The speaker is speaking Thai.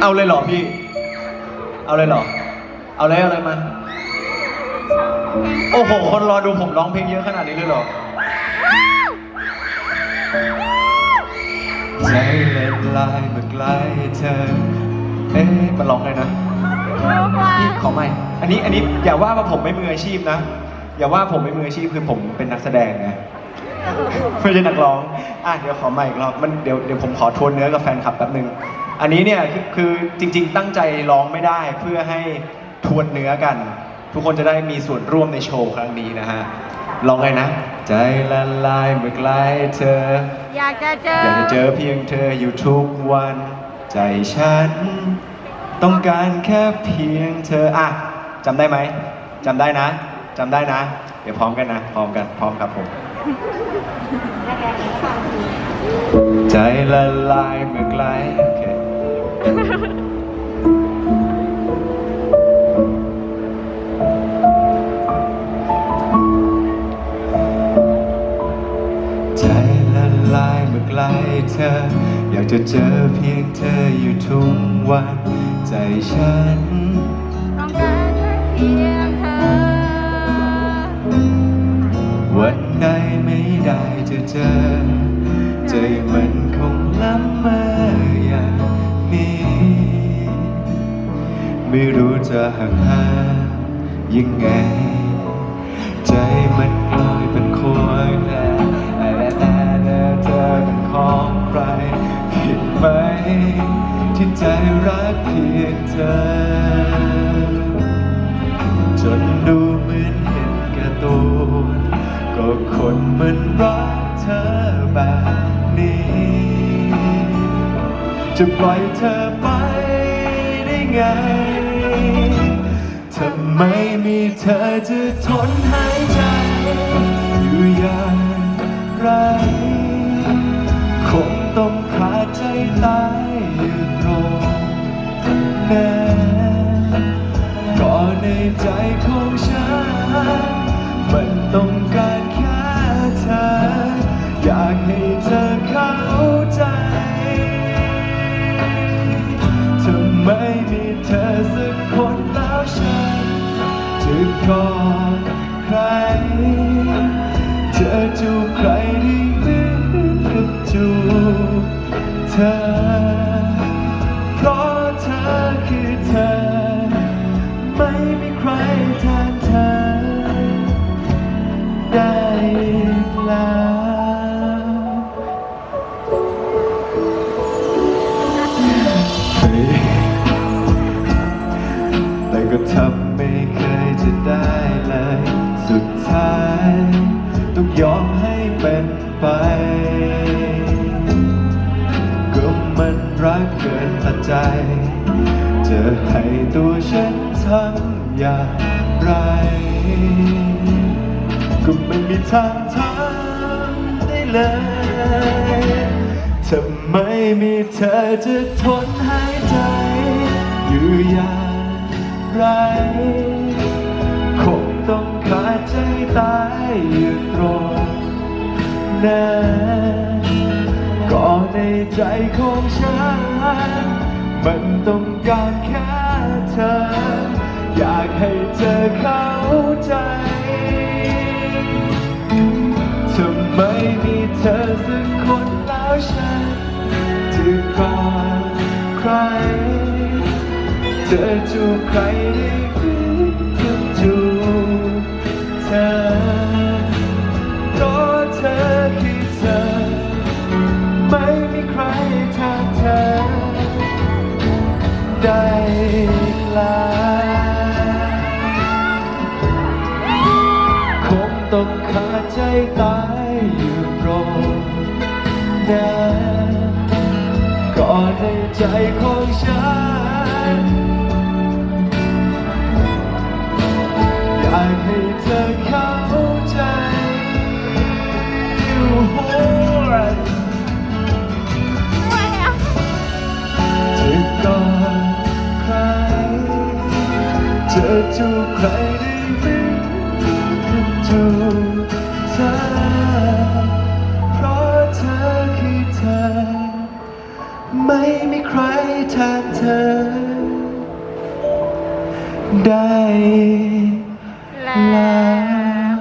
เอาเลยเหรอพี่ เอาเลยเหรอ เอาเลยเอาเลยมา โอ้โห คนรอดูผมร้องเพลงเยอะขนาดนี้เลยเหรอ ใจเล่นลายเมื่อใกล้เธอ เอ๊ะมันร้องไงนะพี่ขอไม่ อันนี้ อันนี้อย่าว่าว่าผมไม่มืออาชีพนะ อย่าว่าผมไม่มืออาชีพคือผมเป็นนักแสดงไงไม่ใช่นักร้อง อะเดี๋ยวขอใหม่อีกรอบ มันเดี๋ยวเดี๋ยวผมขอทวนเนื้อกับแฟนคลับแป๊บนึง อันนี้เนี่ยคือคือจริง ๆ ตั้งใจร้องไม่ได้เพื่อให้ทวนเนื้อกัน ทุกคนจะได้มีส่วนร่วมในโชว์ครั้งนี้นะฮะลองเลยนะ ใจละลายเมื่อใกล้เธอ อยากจะเจออยากจะเจอเพียงเธออยู่ทุกวัน ใจฉัน ต้องการแค่เพียงเธออะจำได้ไหมจำได้นะจำได้นะ เดี๋ยวพร้อมกันนะ พร้อมกันพร้อมครับผม ใจละลายเมื่อไกล จะเจอเพียงเธออยู่ทุกวัน ใจฉัน ต้องการแค่เพียงเธอ วันใดไม่ได้จะเจอ ใจมันคงล้ำเมื่ออย่างนี้ ไม่รู้จะห่างหายังไง ใจมัน ที่ใจรักเพียงเธอ จนดูเหมือนเห็นแก่ตัวก็คนมันรักเธอแบบนี้ จะปล่อยเธอไปได้ไงถ้าไม่มีเธอจะทนหายใจ อยู่อย่างไรคงต้องขาดใจตาย จะกอดใครเจอจูบใครได้เหมือนกับจูบเธอ ไม่เคยจะได้เลย สุดท้าย ต้องยอมให้เป็นไป ก็มันรักเกินตัดใจ จะให้ตัวฉันทำอย่างไร ก็ไม่มีทางทำได้เลยถ้าไมมีเธอจะทนหายใจอยู่อย่าง ไร คงต้องขาดใจตายอยู่ตรงนั้นก็ในใจของฉัน มันต้องการแค่เธอ อยากให้เธอเข้าใจถ้าไม่มีเธอสักคนแล้วฉันจะก อดใครจะจูบใครได้หรือจะจูบเธอเพราะเธอคือเธอ ไม่มีใครแทนเธอ ได้อีกล้วคงต้องขาดใจตายอยู่ตรงนั้นก่อนในใจของฉัน จะจูบใครได้ไหมจะจูบเธอ เพราะเธอคือเธอ ไม่มีใครแทนเธอ ได้แล้ว